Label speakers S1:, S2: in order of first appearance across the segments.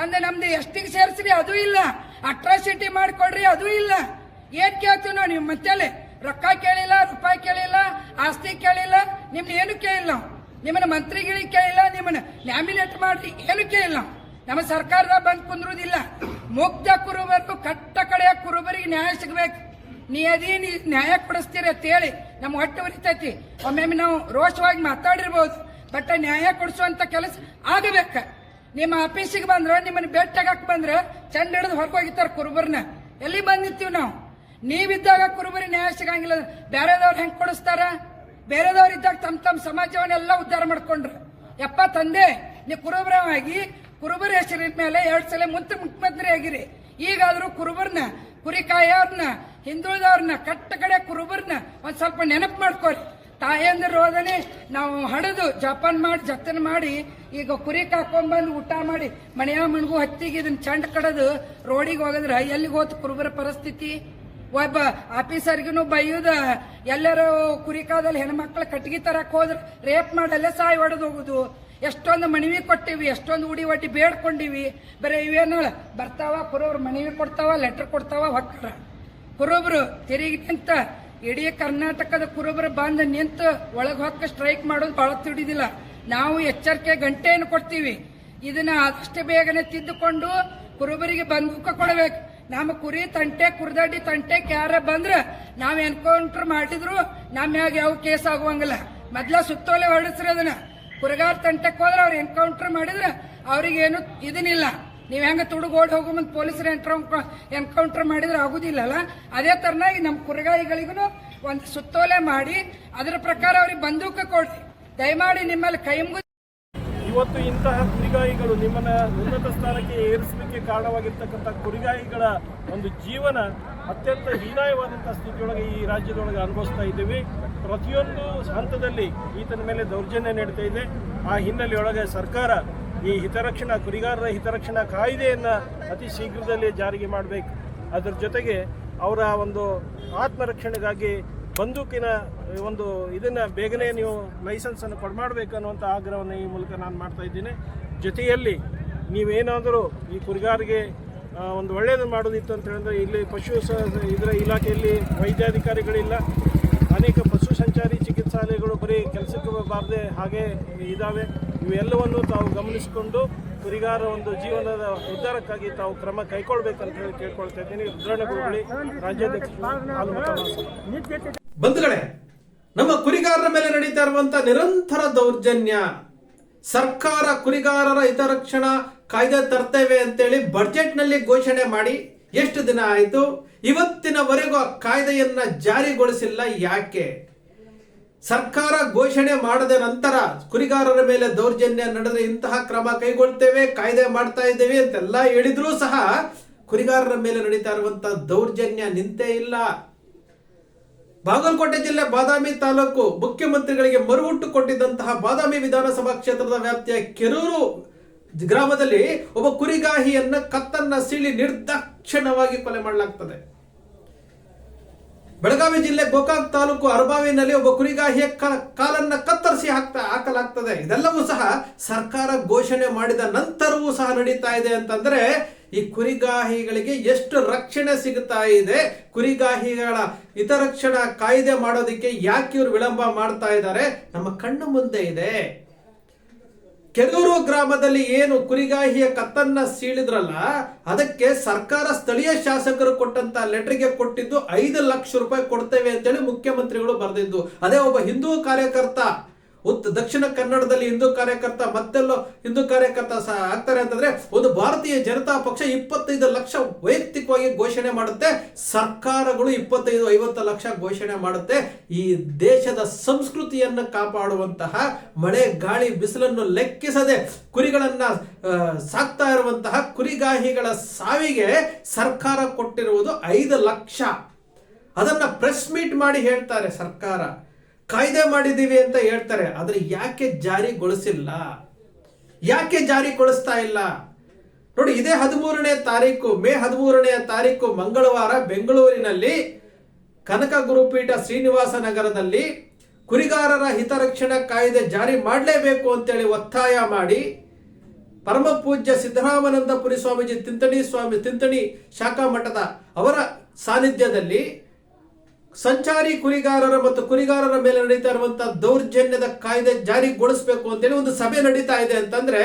S1: ಒಂದು ನಮ್ದು ಎಷ್ಟಿಗೆ ಸೇರಿಸ್ರಿ ಅದು ಇಲ್ಲ. ಅಟ್ರಾಸಿಟಿ ಮಾಡಿಕೊಡ್ರಿ, ಅದು ಇಲ್ಲ. ಏನ್ ಕೇಳ್ತೀವಿ ನಾವು ನೀವು ಮತ್ತೆ ರೊಕ್ಕ ಕೇಳಿಲ್ಲ, ರೂಪಾಯಿ ಕೇಳಿಲ್ಲ, ಆಸ್ತಿ ಕೇಳಿಲ್ಲ ನಿಮ್ನ ಏನು ಕೇಳಿಲ್ಲ ನಿಮ್ಮನ್ನ ಮಂತ್ರಿಗಳಿಗೆ ಕೇಳಿಲ್ಲ, ನಿಮ್ಮನ್ನ ನ್ಯಾಮಿನೇಟ್ ಮಾಡ್ರಿ, ಏನು ಕೇಳಿಲ್ಲ ನಮ್ಮ ಸರ್ಕಾರದ ಬಂದ್ ಕುಂದ್ರುದಿಲ್ಲ. ಮುಗ್ಧ ಕುರುಬರ್ಗು ಕಟ್ಟ ಕಡೆಯ ಕುರುಬರಿಗೆ ನ್ಯಾಯ ಸಿಗ್ಬೇಕು. ನೀ ಅದೇ ನೀ, ನ್ಯಾಯ ಕೊಡಿಸ್ತೀರ ಅಂತೇಳಿ ನಮ್ಮ ಹೊಟ್ಟೆ ಉರಿತೈತಿ. ಒಮ್ಮೊಮ್ಮೆ ನಾವು ರೋಷವಾಗಿ ಮಾತಾಡಿರ್ಬೋದು, ಬಟ್ ನ್ಯಾಯ ಕೊಡಿಸುವಂತ ಕೆಲಸ ಆಗಬೇಕ. ನಿಮ್ಮ ಆಫೀಸಿಗೆ ಬಂದ್ರೆ, ನಿಮ್ಮನ್ನ ಭೇಟಿಯಾಗಕ್ ಬಂದ್ರೆ ಚಂಡ ಹಿಡಿದು ಹೊರಗೋಗಿತ್ತಾರ ಕುರುಬರ್ನ. ಎಲ್ಲಿ ಬಂದಿರ್ತೀವಿ ನಾವು? ನೀವಿದ್ದಾಗ ಕುರುಬರಿ ನ್ಯಾಯ ಸಿಗಂಗಿಲ್ಲ. ಬೇರೆದವ್ರು ಹೆಂಗ್ ಕೊಡಿಸ್ತಾರ? ಬೇರೆದವ್ರು ಇದ್ದಾಗ ತಮ್ಮ ತಮ್ಮ ಸಮಾಜವನ್ನೆಲ್ಲ ಉದ್ಧಾರ ಮಾಡ್ಕೊಂಡ್ರು. ಯಪ್ಪ ತಂದೆ ನೀವು ಕುರುಬರವಾಗಿ, ಕುರುಬರ ಹೆಸರಿನ ಮೇಲೆ ಎರಡ್ ಸಲ ಮುಂತ ಮುಖ್ಯಮಂತ್ರಿ ಆಗಿರಿ. ಈಗಾದ್ರೂ ಕುರುಬರ್ನ ಕುರಿ ಕಾಯೋರ್ನ ಹಿಂದುಳಿದವ್ರನ್ನ ಕಟ್ಟ ಕಡೆ ಕುರುಬರ್ನ ಒಂದ್ ಸ್ವಲ್ಪ ನೆನಪು ಮಾಡ್ಕೊರಿ. ತಾಯಂದ್ರ ಹೋದನೆ ನಾವು ಹಡದು ಜಪನ್ ಮಾಡಿ, ಜತನ ಮಾಡಿ, ಈಗ ಕುರಿ ಕಾಕೊಂಡ್ಬಂದು ಊಟ ಮಾಡಿ, ಮನೆಯ ಮಣಗು ಹತ್ತಿಗೆ ಇದನ್ನ ಚಂಡ್ ಕಡದು ರೋಡಿಗೆ ಹೋಗದ್ರ ಎಲ್ಲಿಗೆ ಹೋತು ಕುರುಬರ ಪರಿಸ್ಥಿತಿ? ಒಬ್ಬ ಆಫೀಸರ್ಗಿನು ಬೈಯುದ, ಎಲ್ಲರೂ ಕುರಿ ಕಾದಲ್ಲಿ ಹೆಣ್ಮಕ್ಳ ಕಟ್ಟಿಗೆ ತರಕ್ ಹೋದ್ರ, ರೇಪ್ ಮಾಡಲ್ಲೇ ಸಾಯಿ ಹೊಡೆದು ಹೋಗುದು. ಎಷ್ಟೊಂದು ಮನವಿ ಕೊಟ್ಟಿವಿ, ಎಷ್ಟೊಂದು ಉಡಿ ಒಟ್ಟಿ ಬೇಡ್ಕೊಂಡಿವಿ. ಬರೀ ಇವೇನ ಬರ್ತಾವ ಕುರುಬ್ರು ಮನವಿ ಕೊಡ್ತಾವ ಲೆಟರ್ ಕೊಡ್ತಾವ ಹೊಕ್ಕರ. ಕುರುಬ್ರು ತಿರುಗಿ ನಿಂತ ಇಡೀ ಕರ್ನಾಟಕದ ಕುರುಬರ ಬಂದು ನಿಂತು ಒಳಗೆ ಹೊಕ್ಕ ಸ್ಟ್ರೈಕ್ ಮಾಡೋದು ಬಹಳ ತಿಳಿದಿಲ್ಲ ನಾವು ಎಚ್ಚರಿಕೆ ಗಂಟೆಯನ್ನು ಕೊಡ್ತೀವಿ. ಇದನ್ನ ಆದಷ್ಟು ಬೇಗನೆ ತಿದ್ದುಕೊಂಡು ಕುರುಬರಿಗೆ ಬಂದೂಕ ಕೊಡಬೇಕು. ನಮ್ಮ ಕುರಿ ತಂಟೆ, ಕುರ್ದಡ್ಡಿ ತಂಟೆ, ಕ್ಯಾರ ಬಂದ್ರೆ ನಾವು ಎನ್ಕೌಂಟರ್ ಮಾಡಿದ್ರು ನಮ್ಮ ಮ್ಯಾಗ ಯಾವ ಕೇಸ್ ಆಗುವಂಗಿಲ್ಲ. ಮೊದ್ಲ ಸುತ್ತೋಲೆ ಹೊರಡಿಸ್ರಿ ಅದನ್ನ. ಕುರಗಾರ್ ತಂಟೆಗೆ ಹೋದ್ರೆ ಅವ್ರು ಎನ್ಕೌಂಟರ್ ಮಾಡಿದ್ರೆ ಅವ್ರಿಗೇನು ಇದನ್ನಿಲ್ಲ. ನೀವ್ ಹೆಂಗ ತುಡುಗೋಡ್ ಹೋಗೋ ಮುಂದ್ ಪೊಲೀಸರು ಎನ್ಕೌಂಟರ್ ಮಾಡಿದ್ರೆ ಆಗುದಿಲ್ಲಲ್ಲ? ಅದೇ ತರನಾಗಿ ನಮ್ಮ ಕುರಗಾಯಿಗಳಿಗೂ ಒಂದು ಸುತ್ತೋಲೆ ಮಾಡಿ, ಅದರ ಪ್ರಕಾರ ಅವ್ರಿಗೆ ಬಂದೂಕ ಕೊಡ್ರಿ. ದಯಮಾಡಿ ನಿಮ್ಮಲ್ಲಿ ಕೈ ಮುಗಿದು
S2: ಇವತ್ತು ಇಂತಹ ಕುರಿಗಾಯಿಗಳು ನಿಮ್ಮನ್ನ ಉನ್ನತ ಸ್ಥಾನಕ್ಕೆ ಏರಿಸಲಿಕ್ಕೆ ಕಾರಣವಾಗಿರ್ತಕ್ಕಂಥ ಕುರಿಗಾಯಿಗಳ ಒಂದು ಜೀವನ ಅತ್ಯಂತ ಹೀನಾಯವಾದಂತಹ ಸ್ಥಿತಿಯೊಳಗೆ ಈ ರಾಜ್ಯದೊಳಗೆ ಅನುಭವಿಸ್ತಾ ಇದ್ದೀವಿ. ಪ್ರತಿಯೊಂದು ಹಂತದಲ್ಲಿ ಈತನ ಮೇಲೆ ದೌರ್ಜನ್ಯ ನಡೀತಾ ಇದೆ. ಆ ಹಿನ್ನೆಲೆಯೊಳಗೆ ಸರ್ಕಾರ ಈ ಹಿತರಕ್ಷಣಾ, ಕುರಿಗಾರರ ಹಿತರಕ್ಷಣಾ ಕಾಯ್ದೆಯನ್ನು ಅತಿ ಶೀಘ್ರದಲ್ಲೇ ಜಾರಿಗೆ ಮಾಡಬೇಕು. ಅದರ ಜೊತೆಗೆ ಅವರ ಒಂದು ಆತ್ಮರಕ್ಷಣೆಗಾಗಿ ಬಂದೂಕಿನ, ಒಂದು ಇದನ್ನು ಬೇಗನೆ ನೀವು ಲೈಸೆನ್ಸನ್ನು ಕೊಡ್ಮಾಡ್ಬೇಕು ಅನ್ನುವಂಥ ಆಗ್ರಹವನ್ನು ಈ ಮೂಲಕ ನಾನು ಮಾಡ್ತಾ ಇದ್ದೀನಿ. ಜೊತೆಯಲ್ಲಿ ನೀವೇನಾದರೂ ಈ ಕುರಿಗಾರಿಗೆ ಒಂದು ಒಳ್ಳೆಯದು ಮಾಡೋದಿತ್ತು ಅಂತ ಹೇಳಿದ್ರೆ ಇಲ್ಲಿ ಪಶು ಸ, ಇದರ ಇಲಾಖೆಯಲ್ಲಿ ವೈದ್ಯಾಧಿಕಾರಿಗಳಿಲ್ಲ. ಅನೇಕ ಪಶು ಸಂಚಾರಿ ಚಿಕಿತ್ಸಾಲಯಗಳು ಬರೀ ಕೆಲಸಕ್ಕೆ ಬಾರದೆ ಹಾಗೆ ಇದ್ದಾವೆ ಇವೆಲ್ಲವನ್ನು ತಾವು ಗಮನಿಸಿಕೊಂಡು ಕುರಿಗಾರ ಒಂದು ಜೀವನದ ಉದ್ಧಾರಕ್ಕಾಗಿ ತಾವು ಕ್ರಮ ಕೈಗೊಳ್ಬೇಕಂತ ಹೇಳಿ ಕೇಳ್ಕೊಳ್ತಾ ಇದ್ದೀನಿ. ಹಾಲುಮತ ಮಹಾಸಭಾ.
S3: ಬಂಧುಗಳೇ, ನಮ್ಮ ಕುರಿಗಾರರ ಮೇಲೆ ನಡೀತಾ ಇರುವಂತಹ ನಿರಂತರ ದೌರ್ಜನ್ಯ, ಸರ್ಕಾರ ಕುರಿಗಾರರ ಹಿತರಕ್ಷಣಾ ಕಾಯ್ದೆ ತರ್ತೇವೆ ಅಂತೇಳಿ ಬಜೆಟ್ನಲ್ಲಿ ಘೋಷಣೆ ಮಾಡಿ ಎಷ್ಟು ದಿನ ಆಯಿತು? ಇವತ್ತಿನವರೆಗೂ ಆ ಕಾಯ್ದೆಯನ್ನ ಜಾರಿಗೊಳಿಸಿಲ್ಲ ಯಾಕೆ? ಸರ್ಕಾರ ಘೋಷಣೆ ಮಾಡದ ನಂತರ ಕುರಿಗಾರರ ಮೇಲೆ ದೌರ್ಜನ್ಯ ನಡೆದ್ರೆ ಇಂತಹ ಕ್ರಮ ಕೈಗೊಳ್ತೇವೆ, ಕಾಯ್ದೆ ಮಾಡ್ತಾ ಇದ್ದೇವೆ ಅಂತೆಲ್ಲ ಹೇಳಿದ್ರೂ ಸಹ ಕುರಿಗಾರರ ಮೇಲೆ ನಡೀತಾ ಇರುವಂತಹ ದೌರ್ಜನ್ಯ ನಿಂತೇ ಇಲ್ಲ. ಬಾಗಲಕೋಟೆ ಜಿಲ್ಲೆ ಬಾದಾಮಿ ತಾಲೂಕು ಮುಖ್ಯಮಂತ್ರಿಗಳಿಗೆ ಮರುಹುಟ್ಟು ಕೊಟ್ಟಿದ್ದಂತಹ ಬಾದಾಮಿ ವಿಧಾನಸಭಾ ಕ್ಷೇತ್ರದ ವ್ಯಾಪ್ತಿಯ ಕೆರೂರು ಗ್ರಾಮದಲ್ಲಿ ಒಬ್ಬ ಕುರಿಗಾಹಿಯನ್ನ ಕತ್ತನ್ನ ಸೀಳಿ ನಿರ್ದಾಕ್ಷಿಣ್ಯವಾಗಿ ಕೊಲೆ ಮಾಡಲಾಗ್ತದೆ. ಬೆಳಗಾವಿ ಜಿಲ್ಲೆ ಗೋಕಾಕ್ ತಾಲೂಕು ಅರಬಾವಿನಲ್ಲಿ ಒಬ್ಬ ಕುರಿಗಾಹಿಯ ಕಾಲನ್ನ ಕತ್ತರಿಸಿ ಹಾಕ್ತಾ ಹಾಕಲಾಗ್ತದೆ. ಇದೆಲ್ಲವೂ ಸಹ ಸರ್ಕಾರ ಘೋಷಣೆ ಮಾಡಿದ ನಂತರವೂ ಸಹ ನಡೀತಾ ಇದೆ ಅಂತಂದ್ರೆ ಈ ಕುರಿಗಾಹಿಗಳಿಗೆ ಎಷ್ಟು ರಕ್ಷಣೆ ಸಿಗ್ತಾ ಇದೆ, ಕುರಿಗಾಹಿಗಳ ಹಿತರಕ್ಷಣಾ ಕಾಯ್ದೆ ಮಾಡೋದಕ್ಕೆ ಯಾಕೆ ಇವರು ವಿಳಂಬ ಮಾಡ್ತಾ ಇದ್ದಾರೆ, ನಮ್ಮ ಕಣ್ಣು ಮುಂದೆ ಇದೆ. ಕೆರೂರು ಗ್ರಾಮದಲ್ಲಿ ಏನು ಕುರಿಗಾಹಿಯ ಕತ್ತನ್ನ ಸೀಳಿದ್ರಲ್ಲ, ಅದಕ್ಕೆ ಸರ್ಕಾರ ಸ್ಥಳೀಯ ಶಾಸಕರು ಕೊಟ್ಟಂತ ಲೆಟರ್ಗೆ ಕೊಟ್ಟಿದ್ದು ಐದು ಲಕ್ಷ ರೂಪಾಯಿ ಕೊಡ್ತೇವೆ ಅಂತೇಳಿ ಮುಖ್ಯಮಂತ್ರಿಗಳು ಬರೆದಿದ್ದು. ಅದೇ ಒಬ್ಬ ಹಿಂದೂ ಕಾರ್ಯಕರ್ತ ಉತ್ ದಕ್ಷಿಣ ಕನ್ನಡದಲ್ಲಿ ಹಿಂದೂ ಕಾರ್ಯಕರ್ತ ಮತ್ತೆಲ್ಲೋ ಹಿಂದೂ ಕಾರ್ಯಕರ್ತ ಸಹ ಆಗ್ತಾರೆ ಅಂತಂದ್ರೆ ಒಂದು ಭಾರತೀಯ ಜನತಾ ಪಕ್ಷ ಇಪ್ಪತ್ತೈದು ಲಕ್ಷ ವೈಯಕ್ತಿಕವಾಗಿ ಘೋಷಣೆ ಮಾಡುತ್ತೆ. ಸರ್ಕಾರಗಳು ಇಪ್ಪತ್ತೈದು, ಐವತ್ತು ಲಕ್ಷ ಘೋಷಣೆ ಮಾಡುತ್ತೆ. ಈ ದೇಶದ ಸಂಸ್ಕೃತಿಯನ್ನು ಕಾಪಾಡುವಂತಹ ಮಳೆ, ಗಾಳಿ, ಬಿಸಿಲನ್ನು ಲೆಕ್ಕಿಸದೆ ಕುರಿಗಳನ್ನ ಸಾಕ್ತಾ ಇರುವಂತಹ ಕುರಿಗಾಹಿಗಳ ಸಾವಿಗೆ ಸರ್ಕಾರ ಕೊಟ್ಟಿರುವುದು ಐದು ಲಕ್ಷ. ಅದನ್ನ ಪ್ರೆಸ್ ಮೀಟ್ ಮಾಡಿ ಹೇಳ್ತಾರೆ ಸರ್ಕಾರ. ಕಾಯ್ದೆ ಮಾಡಿದೀವಿ ಅಂತ ಹೇಳ್ತಾರೆ, ಆದ್ರೆ ಯಾಕೆ ಜಾರಿಗೊಳಿಸಿಲ್ಲ? ಯಾಕೆ ಜಾರಿಗೊಳಿಸ್ತಾ ಇಲ್ಲ? ನೋಡಿ, ಇದೇ ಹದಿಮೂರನೇ ತಾರೀಕು, ಮೇ ಹದಿಮೂರನೇ ತಾರೀಕು ಮಂಗಳವಾರ ಬೆಂಗಳೂರಿನಲ್ಲಿ ಕನಕ ಗುರುಪೀಠ ಶ್ರೀನಿವಾಸ ನಗರದಲ್ಲಿ ಕುರಿಗಾರರ ಹಿತರಕ್ಷಣಾ ಕಾಯ್ದೆ ಜಾರಿ ಮಾಡಲೇಬೇಕು ಅಂತೇಳಿ ಒತ್ತಾಯ ಮಾಡಿ ಪರಮ ಪೂಜ್ಯ ಸಿದ್ದರಾಮಾನಂದಪುರಿ ಸ್ವಾಮೀಜಿ, ತಿಂತಣಿ ಸ್ವಾಮಿ, ತಿಂತಣಿ ಶಾಖಾ ಮಠದ ಅವರ ಸಾನ್ನಿಧ್ಯದಲ್ಲಿ ಸಂಚಾರಿ ಕುರಿಗಾರರ ಮತ್ತು ಕುರಿಗಾರರ ಮೇಲೆ ನಡೀತಾ ಇರುವಂತಹ ದೌರ್ಜನ್ಯದ ಕಾಯ್ದೆ ಜಾರಿಗೊಳಿಸಬೇಕು ಅಂತೇಳಿ ಒಂದು ಸಭೆ ನಡೀತಾ ಇದೆ ಅಂತಂದ್ರೆ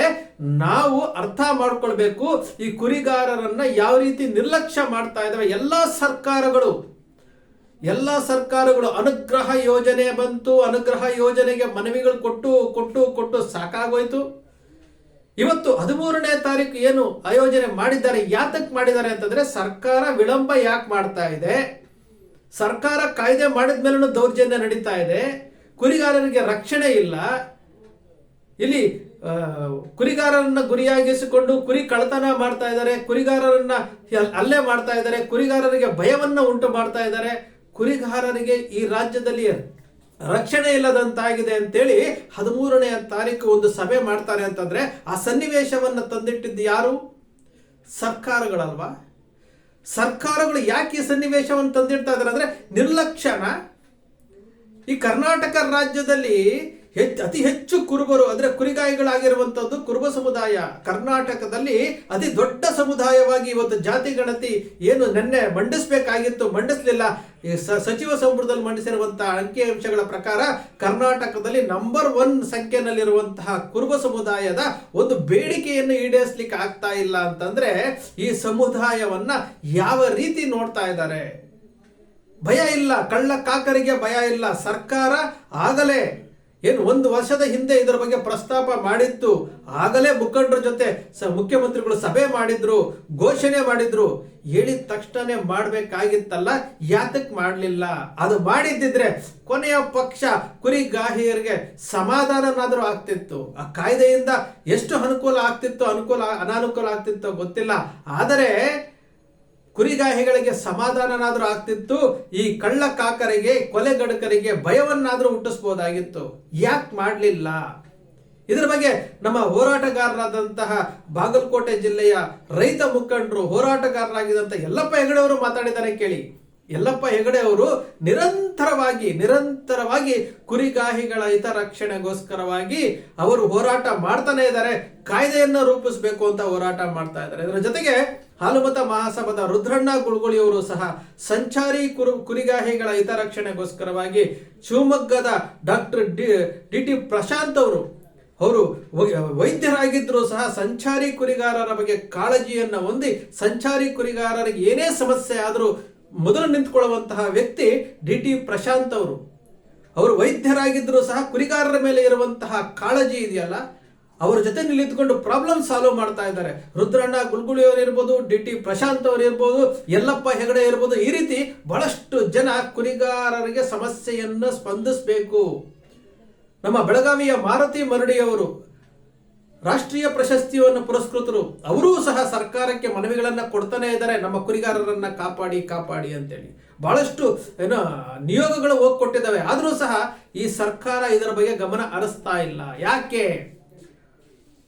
S3: ನಾವು ಅರ್ಥ ಮಾಡ್ಕೊಳ್ಬೇಕು ಈ ಕುರಿಗಾರರನ್ನ ಯಾವ ರೀತಿ ನಿರ್ಲಕ್ಷ್ಯ ಮಾಡ್ತಾ ಇದಾವೆ. ಎಲ್ಲಾ ಸರ್ಕಾರಗಳು, ಎಲ್ಲ ಸರ್ಕಾರಗಳು ಅನುಗ್ರಹ ಯೋಜನೆ ಬಂತು, ಅನುಗ್ರಹ ಯೋಜನೆಗೆ ಮನವಿಗಳು ಕೊಟ್ಟು ಕೊಟ್ಟು ಕೊಟ್ಟು ಸಾಕಾಗೋಯ್ತು. ಇವತ್ತು ಹದಿಮೂರನೇ ತಾರೀಕು ಏನು ಆಯೋಜನೆ ಮಾಡಿದ್ದಾರೆ ಯಾತಕ್ಕೆ ಮಾಡಿದ್ದಾರೆ ಅಂತಂದ್ರೆ ಸರ್ಕಾರ ವಿಳಂಬ ಯಾಕೆ ಮಾಡ್ತಾ ಇದೆ? ಸರ್ಕಾರ ಕಾಯ್ದೆ ಮಾಡಿದ ಮೇಲೂ ದೌರ್ಜನ್ಯ ನಡೀತಾ ಇದೆ. ಕುರಿಗಾರರಿಗೆ ರಕ್ಷಣೆ ಇಲ್ಲ. ಇಲ್ಲಿ ಕುರಿಗಾರರನ್ನ ಗುರಿಯಾಗಿಸಿಕೊಂಡು ಕುರಿ ಕಳತನ ಮಾಡ್ತಾ ಇದ್ದಾರೆ. ಕುರಿಗಾರರನ್ನ ಅಲ್ಲೇ ಮಾಡ್ತಾ ಇದ್ದಾರೆ. ಕುರಿಗಾರರಿಗೆ ಭಯವನ್ನ ಉಂಟು ಮಾಡ್ತಾ ಇದ್ದಾರೆ. ಕುರಿಗಾರರಿಗೆ ಈ ರಾಜ್ಯದಲ್ಲಿ ರಕ್ಷಣೆ ಇಲ್ಲದಂತಾಗಿದೆ ಅಂತೇಳಿ ಹದಿಮೂರನೆಯ ತಾರೀಕು ಒಂದು ಸಭೆ ಮಾಡ್ತಾರೆ ಅಂತಂದ್ರೆ ಆ ಸನ್ನಿವೇಶವನ್ನ ತಂದಿಟ್ಟಿದ್ದು ಯಾರು? ಸರ್ಕಾರಗಳಲ್ವಾ? ಸರ್ಕಾರಗಳು ಯಾಕೆ ಈ ಸನ್ನಿವೇಶವನ್ನು ತಂದಿಡ್ತಾ ಇದಾರೆ ಅಂದರೆ ನಿರ್ಲಕ್ಷ್ಯನ? ಈ ಕರ್ನಾಟಕ ರಾಜ್ಯದಲ್ಲಿ ಹೆಚ್ಚು, ಅತಿ ಹೆಚ್ಚು ಕುರುಬರು, ಅಂದ್ರೆ ಕುರಿಗಾಯಿಗಳಾಗಿರುವಂಥದ್ದು ಕುರುಬ ಸಮುದಾಯ. ಕರ್ನಾಟಕದಲ್ಲಿ ಅತಿ ದೊಡ್ಡ ಸಮುದಾಯವಾಗಿ ಇವತ್ತು ಜಾತಿ ಗಣತಿ ಏನು ನಿನ್ನೆ ಮಂಡಿಸಬೇಕಾಗಿತ್ತು, ಮಂಡಿಸಲಿಲ್ಲ. ಈ ಸಚಿವ ಸಂಪುಟದಲ್ಲಿ ಮಂಡಿಸಿರುವಂತಹ ಅಂಕಿಅಂಶಗಳ ಪ್ರಕಾರ ಕರ್ನಾಟಕದಲ್ಲಿ ನಂಬರ್ ಒನ್ ಸಂಖ್ಯೆನಲ್ಲಿರುವಂತಹ ಕುರುಬ ಸಮುದಾಯದ ಒಂದು ಬೇಡಿಕೆಯನ್ನು ಈಡೇರಿಸಲಿಕ್ಕೆ ಆಗ್ತಾ ಇಲ್ಲ ಅಂತಂದ್ರೆ ಈ ಸಮುದಾಯವನ್ನ ಯಾವ ರೀತಿ ನೋಡ್ತಾ ಇದ್ದಾರೆ? ಭಯ ಇಲ್ಲ, ಕಳ್ಳ ಕಾಕರಿಗೆ ಭಯ ಇಲ್ಲ. ಸರ್ಕಾರ ಆಗಲೇ ಏನು ಒಂದು ವರ್ಷದ ಹಿಂದೆ ಇದರ ಬಗ್ಗೆ ಪ್ರಸ್ತಾಪ ಮಾಡಿತ್ತು ಆಗಲೇ ಮುಖಂಡರ ಜೊತೆ ಸ ಮುಖ್ಯಮಂತ್ರಿಗಳು ಸಭೆ ಮಾಡಿದ್ರು, ಘೋಷಣೆ ಮಾಡಿದ್ರು. ಹೇಳಿದ ತಕ್ಷಣ ಮಾಡಬೇಕಾಗಿತ್ತಲ್ಲ ಯಾತಕ್ಕೆ ಮಾಡಲಿಲ್ಲ? ಅದು ಮಾಡಿದ್ದಿದ್ರೆ ಕೊನೆಯ ಪಕ್ಷ ಕುರಿಗಾಹಿಯರಿಗೆ ಸಮಾಧಾನನಾದರೂ ಆಗ್ತಿತ್ತು. ಆ ಕಾಯ್ದೆಯಿಂದ ಎಷ್ಟು ಅನುಕೂಲ ಆಗ್ತಿತ್ತು, ಅನುಕೂಲ, ಅನಾನುಕೂಲ ಆಗ್ತಿತ್ತೋ ಗೊತ್ತಿಲ್ಲ. ಆದರೆ ಕುರಿಗಾಹಿಗಳಿಗೆ ಸಮಾಧಾನನಾದರೂ ಆಗ್ತಿತ್ತು, ಈ ಕಳ್ಳ ಕಾಕರಿಗೆ ಕೊಲೆಗಡಕರಿಗೆ ಭಯವನ್ನಾದರೂ ಹುಟ್ಟಿಸ್ಬೋದಾಗಿತ್ತು. ಯಾಕೆ ಮಾಡಲಿಲ್ಲ? ಇದರ ಬಗ್ಗೆ ನಮ್ಮ ಹೋರಾಟಗಾರರಾದಂತಹ ಬಾಗಲಕೋಟೆ ಜಿಲ್ಲೆಯ ರೈತ ಮುಖಂಡರು ಹೋರಾಟಗಾರರಾಗಿದ್ದಂಥ ಎಲ್ಲಪ್ಪ ಹೆಗಡೆಯವರು ಮಾತಾಡಿದ್ದಾರೆ ಕೇಳಿ. ಯಲ್ಲಪ್ಪ ಹೆಗಡೆ ಅವರು ನಿರಂತರವಾಗಿ ನಿರಂತರವಾಗಿ ಕುರಿಗಾಹಿಗಳ ಹಿತರಕ್ಷಣೆಗೋಸ್ಕರವಾಗಿ ಅವರು ಹೋರಾಟ ಮಾಡ್ತಾನೆ ಇದ್ದಾರೆ, ಕಾಯ್ದೆಯನ್ನ ರೂಪಿಸಬೇಕು ಅಂತ ಹೋರಾಟ ಮಾಡ್ತಾ ಇದ್ದಾರೆ. ಇದರ ಜೊತೆಗೆ ಹಾಲುಮತ ಮಹಾಸಭಾದ ರುದ್ರಣ್ಣ ಗುಳ್ಗುಳಿಯವರು ಸಹ ಸಂಚಾರಿ ಕುರು, ಕುರಿಗಾಹಿಗಳ ಹಿತರಕ್ಷಣೆಗೋಸ್ಕರವಾಗಿ ಶಿವಮೊಗ್ಗದ doctor D D T Prashant ಅವರು ಅವರು ವೈದ್ಯರಾಗಿದ್ದರೂ ಸಹ ಸಂಚಾರಿ ಕುರಿಗಾರರ ಬಗ್ಗೆ ಕಾಳಜಿಯನ್ನು ಹೊಂದಿ, ಸಂಚಾರಿ ಕುರಿಗಾರರಿಗೆ ಏನೇ ಸಮಸ್ಯೆ ಆದರೂ ಮೊದಲು ನಿಂತ್ಕೊಳ್ಳುವಂತಹ ವ್ಯಕ್ತಿ ಡಿ ಟಿ ಪ್ರಶಾಂತ್ ಅವರು. ಅವರು ವೈದ್ಯರಾಗಿದ್ದರೂ ಸಹ ಕುರಿಗಾರರ ಮೇಲೆ ಇರುವಂತಹ ಕಾಳಜಿ ಇದೆಯಲ್ಲ, ಅವರ ಜೊತೆ ನಿಂತ್ಕೊಂಡು ಪ್ರಾಬ್ಲಮ್ ಸಾಲ್ವ್ ಮಾಡ್ತಾ ಇದ್ದಾರೆ. ರುದ್ರಣ್ಣ ಗುಲ್ಗುಳಿ ಅವರು ಇರ್ಬೋದು, ಡಿ ಟಿ ಪ್ರಶಾಂತ್ ಅವರು ಇರ್ಬೋದು, ಯಲ್ಲಪ್ಪ ಹೆಗಡೆ ಇರ್ಬೋದು, ಈ ರೀತಿ ಬಹಳಷ್ಟು ಜನ ಕುರಿಗಾರರಿಗೆ ಸಮಸ್ಯೆಯನ್ನು ಸ್ಪಂದಿಸಬೇಕು. ನಮ್ಮ ಬೆಳಗಾವಿಯ ಮಾರುತಿ ಮರಡಿಯವರು ರಾಷ್ಟ್ರೀಯ ಪ್ರಶಸ್ತಿಯನ್ನು ಪುರಸ್ಕೃತರು, ಅವರೂ ಸಹ ಸರ್ಕಾರಕ್ಕೆ ಮನವಿಗಳನ್ನು ಕೊಡ್ತಾನೆ ಇದ್ದಾರೆ. ನಮ್ಮ ಕುರಿಗಾರರನ್ನ ಕಾಪಾಡಿ ಕಾಪಾಡಿ ಅಂತೇಳಿ. ಬಹಳಷ್ಟು, ಏನು, ನಿಯೋಗಗಳು ಹೋಗಿ ಕೊಟ್ಟಿದ್ದಾವೆ ಆದರೂ ಸಹ ಈ ಸರ್ಕಾರ ಇದರ ಬಗ್ಗೆ ಗಮನ ಹರಿಸ್ತಾ ಇಲ್ಲ. ಯಾಕೆ?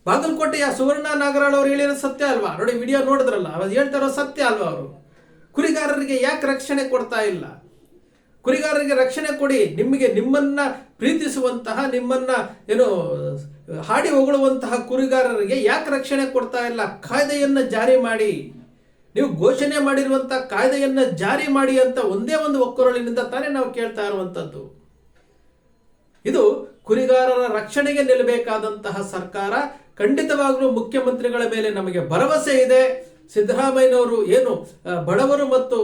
S3: ಬಾಗಲಕೋಟೆಯ ಸುವರ್ಣ ನಾಗರಾಳ್ ಅವರು ಹೇಳಿರೋ ಸತ್ಯ ಅಲ್ವಾ? ನೋಡಿ, ವಿಡಿಯೋ ನೋಡಿದ್ರಲ್ಲ ಅವ್ರು ಹೇಳ್ತಾರೋ ಸತ್ಯ ಅಲ್ವಾ ಅವರು? ಕುರಿಗಾರರಿಗೆ ಯಾಕೆ ರಕ್ಷಣೆ ಕೊಡ್ತಾ ಇಲ್ಲ? ಕುರಿಗಾರರಿಗೆ ರಕ್ಷಣೆ ಕೊಡಿ. ನಿಮಗೆ ನಿಮ್ಮನ್ನ ಪ್ರೀತಿಸುವಂತಹ, ನಿಮ್ಮನ್ನ, ಏನು ಹಾಡಿ ಹೊಗಳುವಂತಹ ಕುರಿಗಾರರಿಗೆ ಯಾಕೆ ರಕ್ಷಣೆ ಕೊಡ್ತಾ ಇಲ್ಲ? ಕಾಯ್ದೆಯನ್ನ ಜಾರಿ ಮಾಡಿ. ನೀವು ಘೋಷಣೆ ಮಾಡಿರುವಂತಹ ಕಾಯ್ದೆಯನ್ನು ಜಾರಿ ಮಾಡಿ ಅಂತ ಒಂದೇ ಒಂದು ಒಕ್ಕರಳಿನಿಂದ ತಾನೇ ನಾವು ಕೇಳ್ತಾ ಇರುವಂತದ್ದು. ಇದು ಕುರಿಗಾರರ ರಕ್ಷಣೆಗೆ ನಿಲ್ಲಬೇಕಾದಂತಹ ಸರ್ಕಾರ, ಖಂಡಿತವಾಗಲೂ ಮುಖ್ಯಮಂತ್ರಿಗಳ ಮೇಲೆ ನಮಗೆ ಭರವಸೆ ಇದೆ. ಸಿದ್ದರಾಮಯ್ಯನವರು ಏನು ಬಡವರು ಮತ್ತು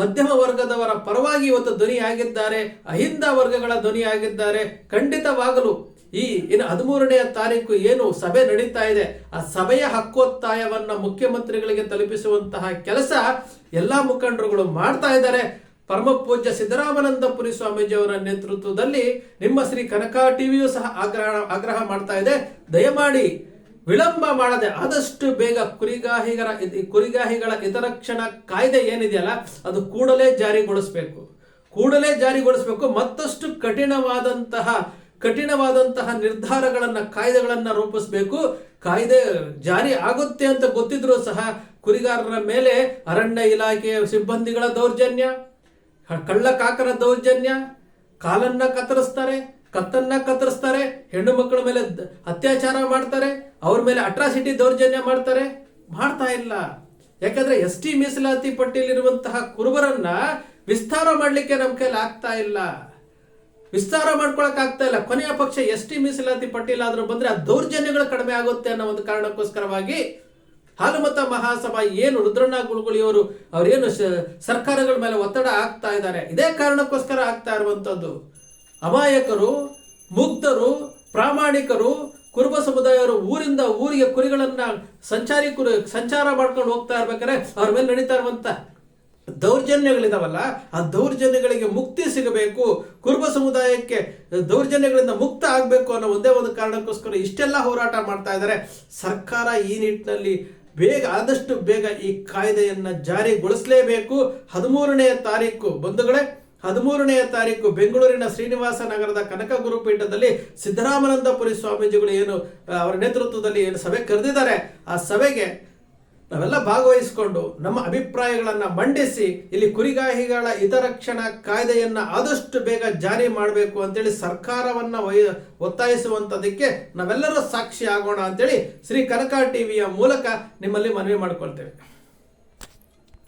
S3: ಮಧ್ಯಮ ವರ್ಗದವರ ಪರವಾಗಿ ಇವತ್ತು ಧ್ವನಿಯಾಗಿದ್ದಾರೆ, ಅಹಿಂದ ವರ್ಗಗಳ ಧ್ವನಿಯಾಗಿದ್ದಾರೆ. ಖಂಡಿತವಾಗಲು ಈ ಇನ್ನು ಹದಿಮೂರನೆಯ ತಾರೀಕು ಏನು ಸಭೆ ನಡೀತಾ ಇದೆ, ಆ ಸಭೆಯ ಹಕ್ಕೊತ್ತಾಯವನ್ನ ಮುಖ್ಯಮಂತ್ರಿಗಳಿಗೆ ತಲುಪಿಸುವಂತಹ ಕೆಲಸ ಎಲ್ಲಾ ಮುಖಂಡರುಗಳು ಮಾಡ್ತಾ ಇದ್ದಾರೆ. ಪರಮ ಪೂಜ್ಯ ಸಿದ್ದರಾಮಾನಂದಪುರಿ ಸ್ವಾಮೀಜಿ ಅವರ ನೇತೃತ್ವದಲ್ಲಿ ನಿಮ್ಮ ಶ್ರೀ ಕನಕ ಟಿವಿಯು ಸಹ ಆಗ್ರಹ ಆಗ್ರಹ ಮಾಡ್ತಾ ಇದೆ. ದಯಮಾಡಿ ವಿಳಂಬ ಮಾಡದೆ ಆದಷ್ಟು ಬೇಗ ಕುರಿಗಾಹಿಗಳ ಕುರಿಗಾಹಿಗಳ ಹಿತರಕ್ಷಣಾ ಕಾಯ್ದೆ ಏನಿದೆಯಲ್ಲ, ಅದು ಕೂಡಲೇ ಜಾರಿಗೊಳಿಸಬೇಕು. ಕೂಡಲೇ ಜಾರಿಗೊಳಿಸಬೇಕು. ಮತ್ತಷ್ಟು ಕಠಿಣವಾದಂತಹ ಕಠಿಣವಾದಂತಹ ನಿರ್ಧಾರಗಳನ್ನು, ಕಾಯ್ದೆಗಳನ್ನು ರೂಪಿಸಬೇಕು. ಕಾಯ್ದೆ ಜಾರಿ ಆಗುತ್ತೆ ಅಂತ ಗೊತ್ತಿದ್ರೂ ಸಹ ಕುರಿಗಾರರ ಮೇಲೆ ಅರಣ್ಯ ಇಲಾಖೆಯ ಸಿಬ್ಬಂದಿಗಳ ದೌರ್ಜನ್ಯ, ಕಳ್ಳ ಕಾಕರ ದೌರ್ಜನ್ಯ, ಕಾಲನ್ನ ಕತ್ತರಿಸ್ತಾರೆ, ಕತ್ತನ್ನ ಕತ್ತರಿಸ್ತಾರೆ, ಹೆಣ್ಣು ಮಕ್ಕಳ ಮೇಲೆ ಅತ್ಯಾಚಾರ ಮಾಡ್ತಾರೆ, ಅವ್ರ ಮೇಲೆ ಅಟ್ರಾಸಿಟಿ ದೌರ್ಜನ್ಯ ಮಾಡ್ತಾರೆ. ಮಾಡ್ತಾ ಇಲ್ಲ. ಯಾಕಂದ್ರೆ ಎಸ್ ಟಿ ಮೀಸಲಾತಿ ಪಟ್ಟಿಯಲ್ಲಿರುವಂತಹ ಕುರುಬರನ್ನ ವಿಸ್ತಾರ ಮಾಡ್ಲಿಕ್ಕೆ ನಮ್ಮ ಕೈಲಿ ಆಗ್ತಾ ಇಲ್ಲ. ವಿಸ್ತಾರ ಮಾಡ್ಕೊಳಕ್ ಆಗ್ತಾ ಇಲ್ಲ. ಕೊನೆಯ ಪಕ್ಷ ಎಸ್ ಟಿ ಮೀಸಲಾತಿ ಪಟ್ಟಿಲಾದ್ರೂ ಬಂದ್ರೆ ಆ ದೌರ್ಜನ್ಯಗಳು ಕಡಿಮೆ ಆಗುತ್ತೆ ಅನ್ನೋ ಒಂದು ಕಾರಣಕ್ಕೋಸ್ಕರವಾಗಿ ಹಾಲುಮತ ಮಹಾಸಭಾ ಏನು ರುದ್ರಣ್ಣ ಗುಳುಗುಳಿಯವರು ಅವರೇನು ಸರ್ಕಾರಗಳ ಮೇಲೆ ಒತ್ತಡ ಆಗ್ತಾ ಇದ್ದಾರೆ. ಇದೇ ಕಾರಣಕ್ಕೋಸ್ಕರ ಆಗ್ತಾ ಇರುವಂತದ್ದು ಅಮಾಯಕರು, ಮುಗ್ಧರು, ಪ್ರಾಮಾಣಿಕರು, ಕುರುಬ ಸಮುದಾಯವರು ಊರಿಂದ ಊರಿಗೆ ಕುರಿಗಳನ್ನ ಸಂಚಾರಿ ಕುರಿ ಸಂಚಾರ ಮಾಡ್ಕೊಂಡು ಹೋಗ್ತಾ ಇರ್ಬೇಕಾದ್ರೆ ಅವ್ರ ಮೇಲೆ ನಡೀತಾ ಇರುವಂತ ದೌರ್ಜನ್ಯಗಳಿದಾವಲ್ಲ, ಆ ದೌರ್ಜನ್ಯಗಳಿಗೆ ಮುಕ್ತಿ ಸಿಗಬೇಕು, ಕುರುಬ ಸಮುದಾಯಕ್ಕೆ ದೌರ್ಜನ್ಯಗಳಿಂದ ಮುಕ್ತ ಆಗಬೇಕು ಅನ್ನೋ ಒಂದೇ ಒಂದು ಕಾರಣಕ್ಕೋಸ್ಕರ ಇಷ್ಟೆಲ್ಲ ಹೋರಾಟ ಮಾಡ್ತಾ ಇದ್ದಾರೆ. ಸರ್ಕಾರ ಈ ನಿಟ್ಟಿನಲ್ಲಿ ಬೇಗ, ಆದಷ್ಟು ಬೇಗ ಈ ಕಾಯ್ದೆಯನ್ನ ಜಾರಿಗೊಳಿಸಲೇಬೇಕು. ಹದಿಮೂರನೆಯ ತಾರೀಕು ಬಂಧುಗಳೇ ಹದಿಮೂರನೆಯ ತಾರೀಕು ಬೆಂಗಳೂರಿನ ಶ್ರೀನಿವಾಸ ನಗರದ ಕನಕ ಗುರುಪೀಠದಲ್ಲಿ ಸಿದ್ದರಾಮನಂದಪುರಿ ಸ್ವಾಮೀಜಿಗಳು ಏನು ಅವರ ನೇತೃತ್ವದಲ್ಲಿ ಏನು ಸಭೆ ಕರೆದಿದ್ದಾರೆ. ಆ ಸಭೆಗೆ ನಾವೆಲ್ಲ ಭಾಗವಹಿಸಿಕೊಂಡು ನಮ್ಮ ಅಭಿಪ್ರಾಯಗಳನ್ನು ಮಂಡಿಸಿ ಇಲ್ಲಿ ಕುರಿಗಾಹಿಗಳ ಹಿತರಕ್ಷಣಾ ಕಾಯ್ದೆಯನ್ನ ಆದಷ್ಟು ಬೇಗ ಜಾರಿ ಮಾಡಬೇಕು ಅಂತೇಳಿ ಸರ್ಕಾರವನ್ನ ವೈ ಒತ್ತಾಯಿಸುವಂತದಕ್ಕೆ ನಾವೆಲ್ಲರೂ ಸಾಕ್ಷಿ ಆಗೋಣ ಅಂತೇಳಿ ಶ್ರೀ ಕನಕ ಟಿವಿಯ ಮೂಲಕ ನಿಮ್ಮಲ್ಲಿ ಮನವಿ ಮಾಡ್ಕೊಳ್ತೇವೆ.